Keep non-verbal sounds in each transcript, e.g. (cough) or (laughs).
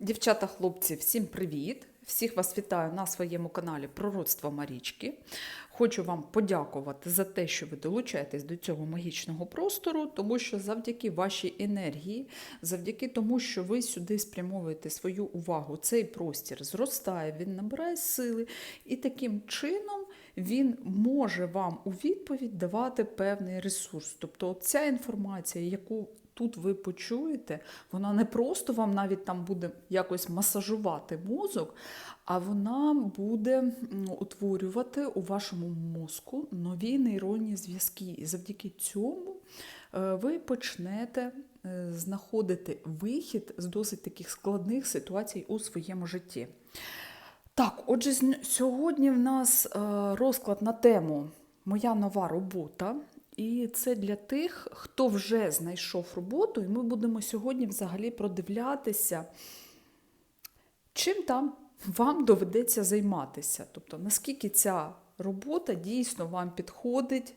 Дівчата, хлопці, всім привіт! Всіх вас вітаю на своєму каналі Пророцтво Марічки. Хочу вам подякувати за те, що ви долучаєтесь до цього магічного простору, тому що завдяки вашій енергії, завдяки тому, що ви сюди спрямовуєте свою увагу, цей простір зростає, він набирає сили, і таким чином він може вам у відповідь давати певний ресурс. Тобто, ця інформація, яку тут ви почуєте, вона не просто вам навіть там буде якось масажувати мозок, а вона буде утворювати у вашому мозку нові нейронні зв'язки. І завдяки цьому е, ви почнете е, знаходити вихід з досить таких складних ситуацій у своєму житті. Так, отже, сьогодні в нас е, розклад на тему Моя нова робота. І це для тих, хто вже знайшов роботу, і ми будемо сьогодні взагалі продивлятися, чим там вам доведеться займатися. Тобто, наскільки ця робота дійсно вам підходить,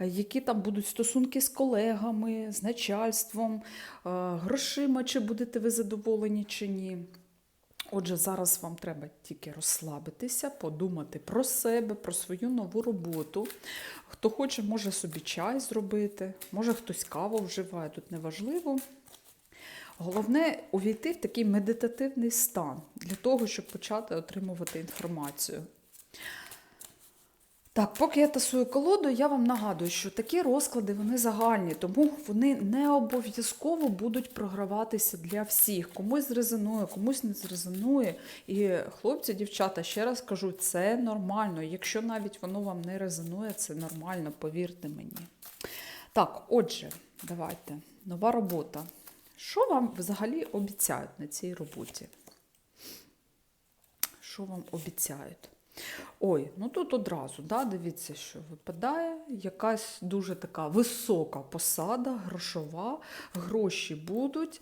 які там будуть стосунки з колегами, з начальством, е, грошима, чи будете ви задоволені, чи ні. Отже, зараз вам треба тільки розслабитися, подумати про себе, про свою нову роботу. Хто хоче, може собі чай зробити, може хтось каву вживає, тут неважливо. Головне увійти в такий медитативний стан для того, щоб почати отримувати інформацію. Так, поки я тасую колоду, я вам нагадую, що такі розклади вони загальні, тому вони не обов'язково будуть програватися для всіх. Комусь зрезонує, комусь не зрезонує. І хлопці, дівчата, ще раз кажу, це нормально. Якщо навіть воно вам не резонує, це нормально, повірте мені. Так, отже, давайте. Нова робота. Що вам взагалі обіцяють на цій роботі? Що вам обіцяють? Ой, ну тут одразу, да, дивіться, що випадає якась дуже така висока посада, грошова, гроші будуть,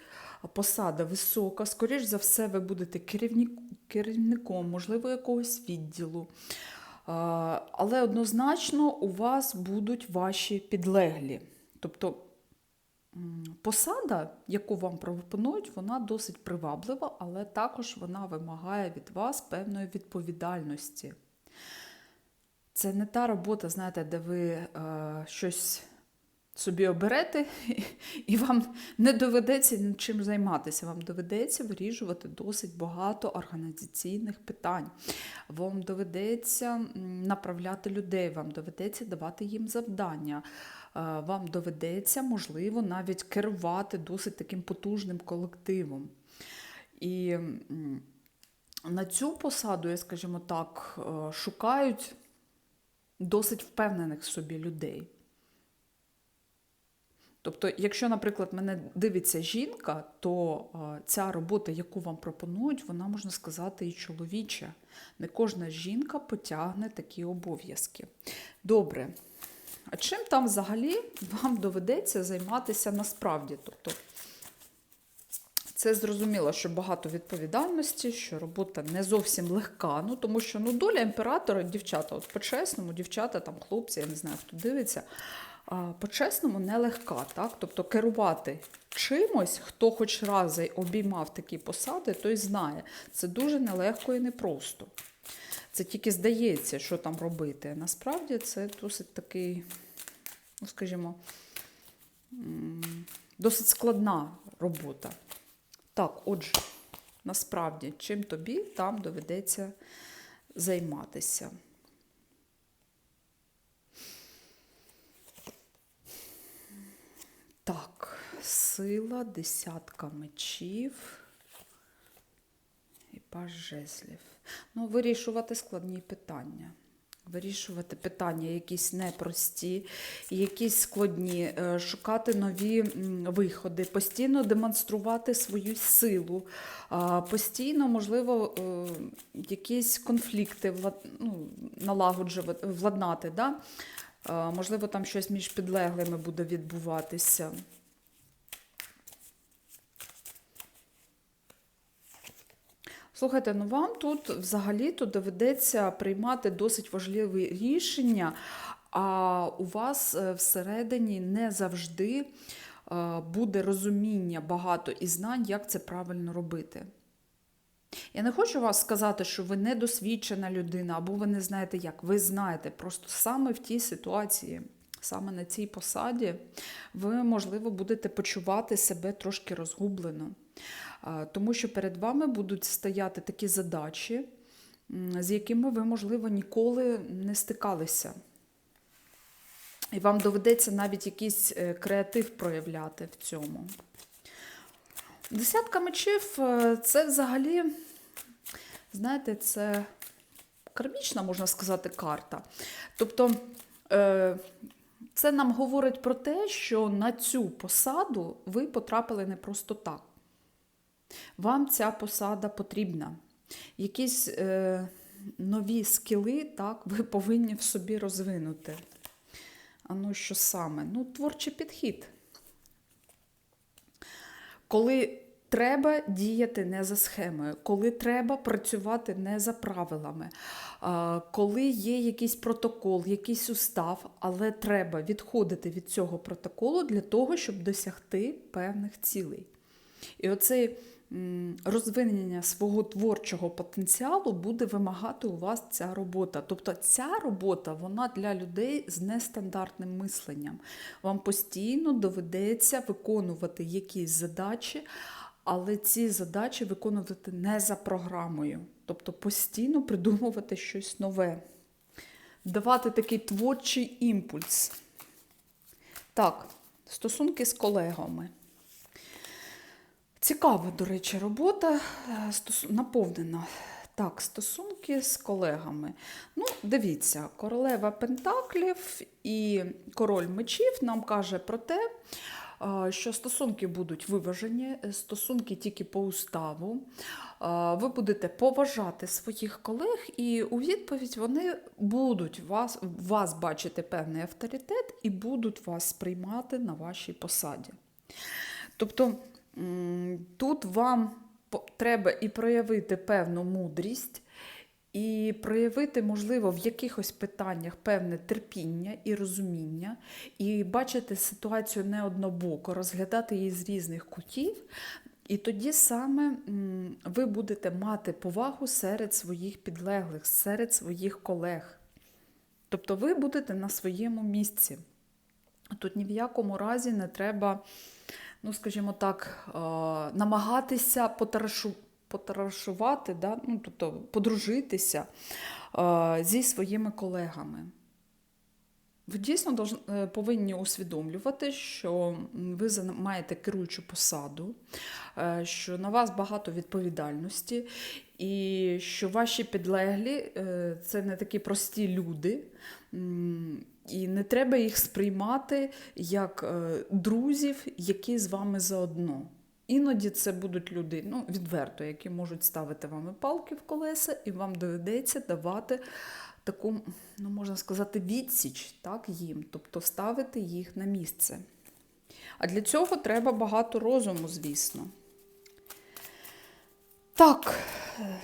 посада висока. Скоріш за все, ви будете керівник, керівником, можливо, якогось відділу. Але однозначно у вас будуть ваші підлеглі. Тобто посада, яку вам пропонують, вона досить приваблива, але також вона вимагає від вас певної відповідальності. Це не та робота, знаєте, де ви е, щось собі оберете, (laughs) і вам не доведеться нічим займатися. Вам доведеться вирішувати досить багато організаційних питань. Вам доведеться направляти людей, вам доведеться давати їм завдання. Е, Вам доведеться, можливо, навіть керувати досить таким потужним колективом. І на цю посаду, я скажімо так, е, шукають досить впевнених собі людей. Тобто, якщо, наприклад, мене дивиться жінка, то е, ця робота, яку вам пропонують, вона можна сказати і чоловіча. Не кожна жінка потягне такі обов'язки. Добре. А чим там взагалі вам доведеться займатися насправді? Тобто, це зрозуміло, що багато відповідальності, що робота не зовсім легка. Ну тому що ну, доля імператора, дівчата, от по-чесному, дівчата, там хлопці, я не знаю, хто дивиться, по-чесному нелегка. Так? Тобто керувати чимось, хто хоч раз обіймав такі посади, той знає. Це дуже нелегко і непросто. Це тільки здається, що там робити. Насправді це досить такий, ну скажімо, досить складна робота. Так, отже, насправді, чим тобі там доведеться займатися. Так, сила, десятка мечів і паж жезлів. Ну, вирішувати складні питання. Вирішувати питання якісь непрості, якісь складні, е, шукати нові виходи, постійно демонструвати свою силу, постійно, можливо, е, якісь конфлікти ну, налагоджувати, владнати. Да? Можливо, там щось між підлеглими буде відбуватися. Слухайте, ну вам тут взагалі-то доведеться приймати досить важливі рішення, а у вас е, всередині не завжди е, буде розуміння багато і знань, як це правильно робити. Я не хочу вас сказати, що ви недосвідчена людина, або ви не знаєте як. Ви знаєте, просто саме в тій ситуації, саме на цій посаді, ви, можливо, будете почувати себе трошки розгублено. Тому що перед вами будуть стояти такі задачі, з якими ви, можливо, ніколи не стикалися. І вам доведеться навіть якийсь е, креатив проявляти в цьому. Десятка мечів е, це взагалі, знаєте, це кармічна, можна сказати, карта. Тобто е, це нам говорить про те, що на цю посаду ви потрапили не просто так. Вам ця посада потрібна. Якісь е, нові скіли, так, ви повинні в собі розвинути. А ну що саме? Ну, творчий підхід. Коли треба діяти не за схемою, коли треба працювати не за правилами, коли є якийсь протокол, якийсь устав, але треба відходити від цього протоколу для того, щоб досягти певних цілей. І оцей м, розвинення свого творчого потенціалу буде вимагати у вас ця робота. Тобто ця робота вона для людей з нестандартним мисленням. Вам постійно доведеться виконувати якісь задачі, але ці задачі виконувати не за програмою. Тобто постійно придумувати щось нове, давати такий творчий імпульс. Так, стосунки з колегами. Цікава, до речі, робота е, наповнена. Так, стосунки з колегами. Ну, дивіться, королева Пентаклів і король мечів нам каже про те, що стосунки будуть виважені, е, стосунки тільки по уставу. Ви будете поважати своїх колег, і у відповідь вони будуть вас, вас бачити певний авторитет і будуть вас сприймати на вашій посаді. Тобто тут вам треба і проявити певну мудрість, і проявити, можливо, в якихось питаннях певне терпіння і розуміння, і бачити ситуацію не однобоко, розглядати її з різних кутів. І тоді саме ви будете мати повагу серед своїх підлеглих, серед своїх колег. Тобто ви будете на своєму місці. Тут ні в якому разі не треба, ну, скажімо так, е, намагатися потарашу, потарашувати, да? ну, тобто подружитися е, зі своїми колегами. Ви дійсно е, повинні усвідомлювати, що ви маєте керуючу посаду, е, що на вас багато відповідальності, і що ваші підлеглі це не такі прості люди, і не треба їх сприймати як друзів, які з вами заодно. Іноді це будуть люди, ну, відверто, які можуть ставити вам палки в колеса, і вам доведеться давати таку, ну, можна сказати, відсіч так, їм, тобто ставити їх на місце. А для цього треба багато розуму, звісно. Так,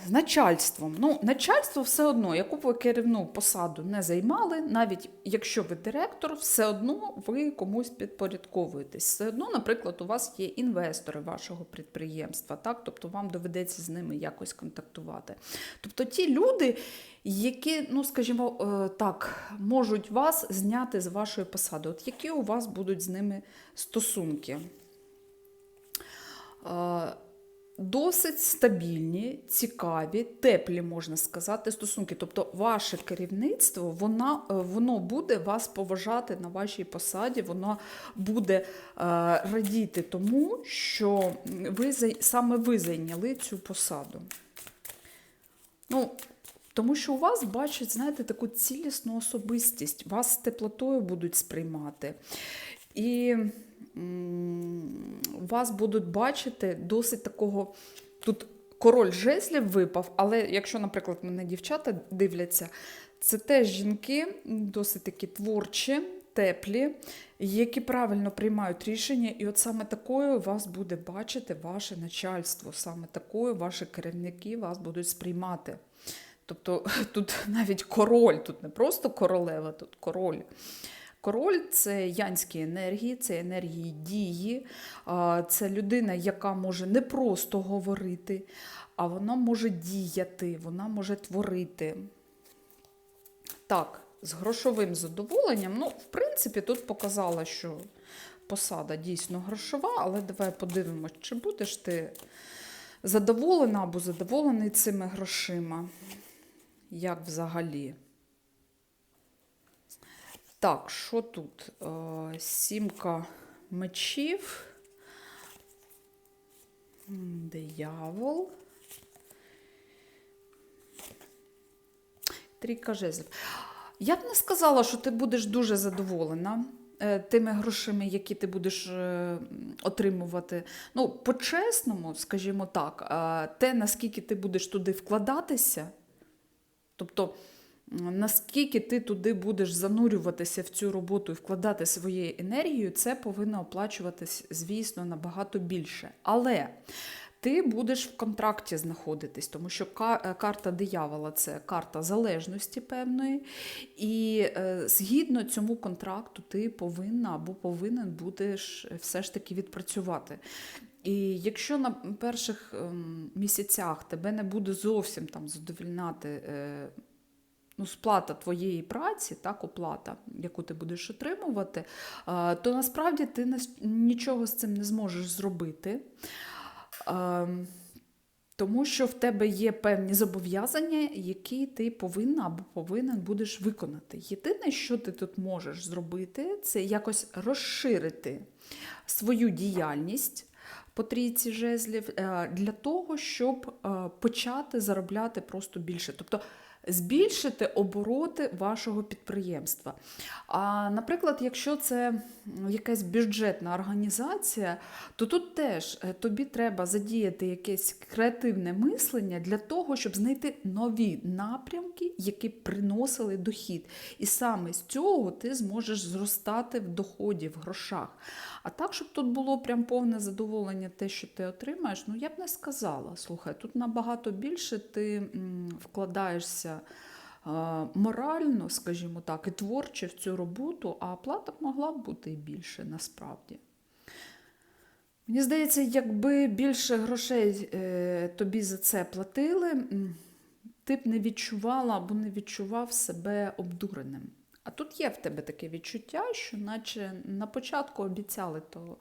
з начальством. Ну, начальство все одно, яку б ви керівну посаду не займали, навіть якщо ви директор, все одно ви комусь підпорядковуєтесь. Все одно, наприклад, у вас є інвестори вашого підприємства, так? тобто вам доведеться з ними якось контактувати. Тобто ті люди, які, ну скажімо е, так, можуть вас зняти з вашої посади, от які у вас будуть з ними стосунки. Досить стабільні, цікаві, теплі, можна сказати, стосунки. Тобто, ваше керівництво вона, е, воно буде вас поважати на вашій посаді, воно буде е, радіти тому, що ви саме ви зайняли цю посаду. Ну, тому що у вас бачать, знаєте, таку цілісну особистість, вас теплотою будуть сприймати. І вас будуть бачити досить такого. Тут король жезлів випав, але якщо, наприклад, мене дівчата дивляться, це теж жінки досить такі творчі, теплі, які правильно приймають рішення, і от саме такою вас буде бачити ваше начальство, саме такою ваші керівники вас будуть сприймати. Тобто (laughs) тут навіть король, тут не просто королева, тут король. Король це янські енергії, це енергії дії, це людина, яка може не просто говорити, а вона може діяти, вона може творити. Так, з грошовим задоволенням. Ну, в принципі, тут показала, що посада дійсно грошова, але давай подивимось, чи будеш ти задоволена або задоволений цими грошима. Як взагалі? Так, що тут? Е, Сімка мечів. Диявол. Трійка жезлів. Я б не сказала, що ти будеш дуже задоволена е, тими грошима, які ти будеш е, отримувати. Ну, по-чесному, скажімо так, те, наскільки ти будеш туди вкладатися, тобто наскільки ти туди будеш занурюватися в цю роботу і вкладати своєю енергією, це повинно оплачуватись, звісно, набагато більше. Але ти будеш в контракті знаходитись, тому що е, карта диявола це карта залежності певної, і е, згідно цьому контракту ти повинна або повинен будеш все ж таки відпрацювати. І якщо на перших ем, місяцях тебе не буде зовсім там задовільнати е, ну, сплата твоєї праці, так, оплата, яку ти будеш отримувати, то насправді ти нічого з цим не зможеш зробити. Тому що в тебе є певні зобов'язання, які ти повинна або повинен будеш виконати. Єдине, що ти тут можеш зробити, це якось розширити свою діяльність по трійці жезлів е, для того, щоб е, почати заробляти просто більше. Тобто збільшити обороти вашого підприємства. А, наприклад, якщо це якась бюджетна організація, то тут теж е, тобі треба задіяти якесь креативне мислення для того, щоб знайти нові напрямки, які приносили дохід. І саме з цього ти зможеш зростати в доході, в грошах. А так, щоб тут було прям повне задоволення те, що ти отримаєш, ну я б не сказала. Слухай, тут набагато більше ти вкладаєшся е, морально, скажімо так, і творче в цю роботу, а оплата б могла б бути і більше насправді. Мені здається, якби більше грошей е, тобі за це платили, ти б не відчувала або не відчував себе обдуреним. А тут є в тебе таке відчуття, що наче на початку обіцяли, то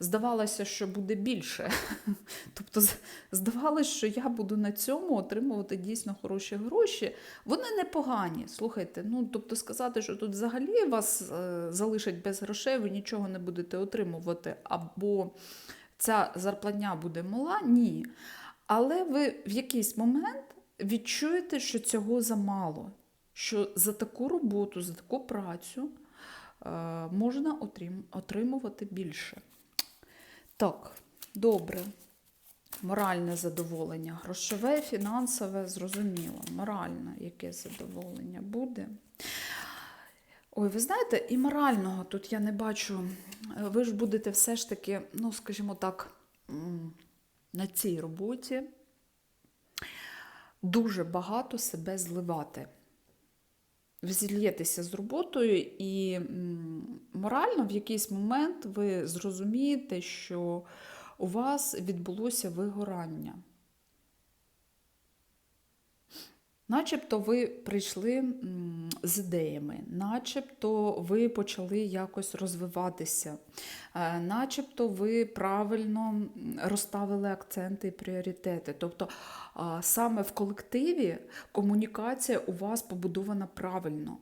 здавалося, що буде більше. (laughs) Тобто здавалося, що я буду на цьому отримувати дійсно хороші гроші. Вони непогані. Слухайте, ну тобто сказати, що тут взагалі вас е, залишать без грошей, ви нічого не будете отримувати, або ця зарплатня буде мала, ні. Але ви в якийсь момент відчуєте, що цього замало, що за таку роботу, за таку працю е, можна отрим- отримувати більше. Так, добре. Моральне задоволення. Грошове, фінансове, зрозуміло. Моральне яке задоволення буде. Ой, ви знаєте, і морального тут я не бачу. Ви ж будете все ж таки, ну, скажімо так, на цій роботі дуже багато себе зливати. Ви зільєтеся з роботою, і морально в якийсь момент ви зрозумієте, що у вас відбулося вигорання. Начебто ви прийшли з ідеями, начебто ви почали якось розвиватися, е, начебто ви правильно розставили акценти і пріоритети. Тобто саме в колективі комунікація у вас побудована правильно,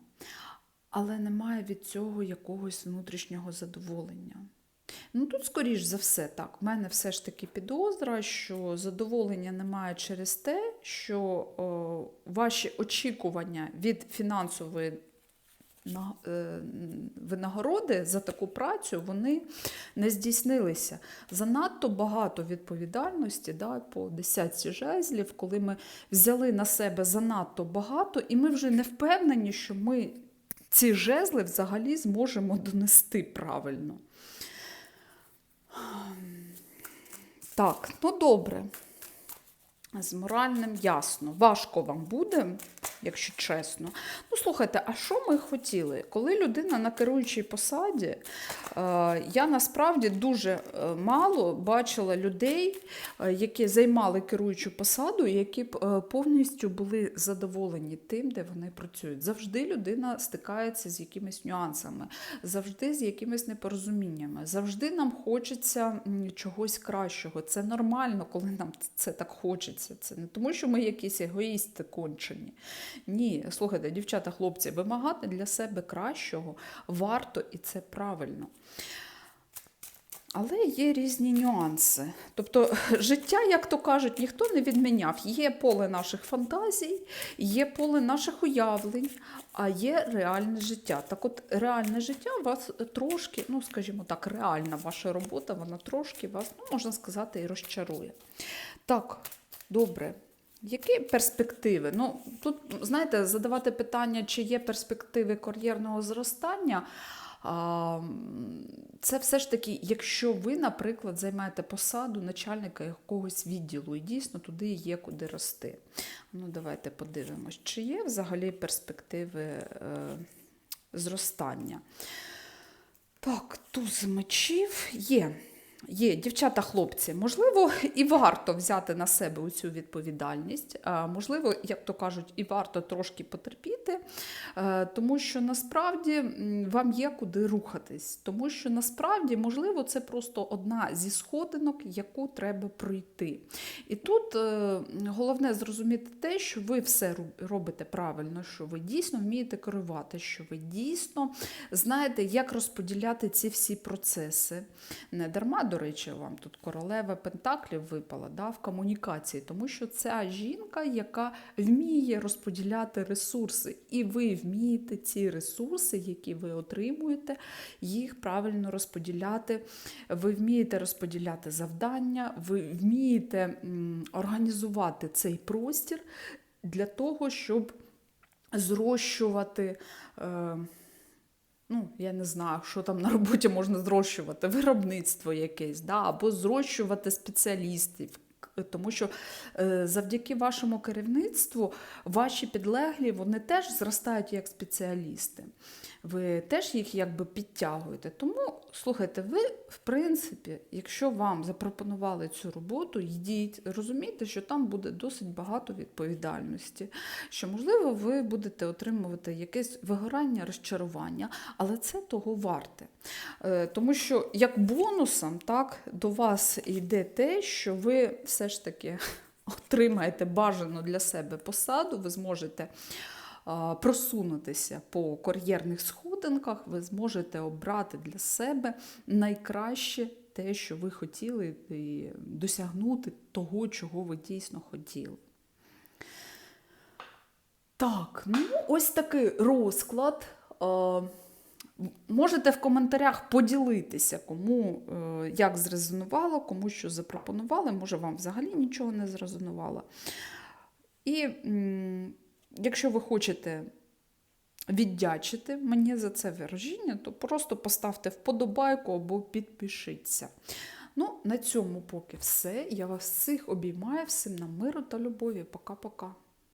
але немає від цього якогось внутрішнього задоволення. Ну тут, скоріш за все, так, в мене все ж таки підозра, що задоволення немає через те, що о, ваші очікування від фінансової на- е, винагороди за таку працю вони не здійснилися. Занадто багато відповідальності да, по десятці жезлів, коли ми взяли на себе занадто багато, і ми вже не впевнені, що ми ці жезли взагалі зможемо донести правильно. Так, ну добре. З моральним ясно. Важко вам буде. якщо чесно. Ну, слухайте, а що ми хотіли? Коли людина на керуючій посаді, е, я насправді дуже е, мало бачила людей, е, які займали керуючу посаду, які е, повністю були задоволені тим, де вони працюють. Завжди людина стикається з якимись нюансами, завжди з якимись непорозуміннями. Завжди нам хочеться чогось кращого. Це нормально, коли нам це так хочеться. Це не тому, що ми якісь егоїсти кончені. Ні, слухайте, дівчата, хлопці, вимагати для себе кращого варто і це правильно. Але є різні нюанси. Тобто, життя, як то кажуть, ніхто не відміняв. Є поле наших фантазій, є поле наших уявлень, а є реальне життя. Так от, реальне життя вас трошки, ну скажімо так, реальна ваша робота, вона трошки вас, ну, можна сказати, і розчарує. Так, добре. Які перспективи? Ну, тут, знаєте, задавати питання, чи є перспективи кар'єрного зростання. Це все ж таки, якщо ви, наприклад, займаєте посаду начальника якогось відділу, і дійсно туди є куди рости. Ну, давайте подивимось, чи є взагалі перспективи е, зростання. Так, туз мечів є. Є, дівчата, хлопці, можливо, і варто взяти на себе цю відповідальність. Можливо, як то кажуть, і варто трошки потерпіти, е, тому що насправді вам є куди рухатись. Тому що насправді, можливо, це просто одна зі сходинок, яку треба пройти. І тут е, головне зрозуміти те, що ви все робите правильно, що ви дійсно вмієте керувати, що ви дійсно знаєте, як розподіляти ці всі процеси. Не дарма, до речі, вам тут королева Пентаклів випала да, в комунікації, тому що ця жінка, яка вміє розподіляти ресурси, і ви вмієте ці ресурси, які ви отримуєте, їх правильно розподіляти. Ви вмієте розподіляти завдання, ви вмієте організувати цей простір для того, щоб зрощувати. Е, ну, я не знаю, що там на роботі можна зрощувати, виробництво якесь, да, або зрощувати спеціалістів. Тому що е, завдяки вашому керівництву ваші підлеглі вони теж зростають як спеціалісти. Ви теж їх якби підтягуєте. Тому слухайте, ви, в принципі, якщо вам запропонували цю роботу, йдіть, розумійте, що там буде досить багато відповідальності, що, можливо, ви будете отримувати якесь вигорання, розчарування, але це того варте. Е, Тому що як бонусом так, до вас йде те, що ви все ж таки (laughs) отримаєте бажану для себе посаду, ви зможете просунутися по кар'єрних сходинках, ви зможете обрати для себе найкраще те, що ви хотіли, і досягнути того, чого ви дійсно хотіли. Так, ну ось такий розклад. Можете в коментарях поділитися, кому е, як зрезонувало, кому що запропонували. Може, вам взагалі нічого не зрезонувало. І якщо ви хочете віддячити мені за це вираження, то просто поставте вподобайку або підпишіться. Ну, на цьому поки все. Я вас всіх обіймаю, всім на миру та любові. Пока-пока.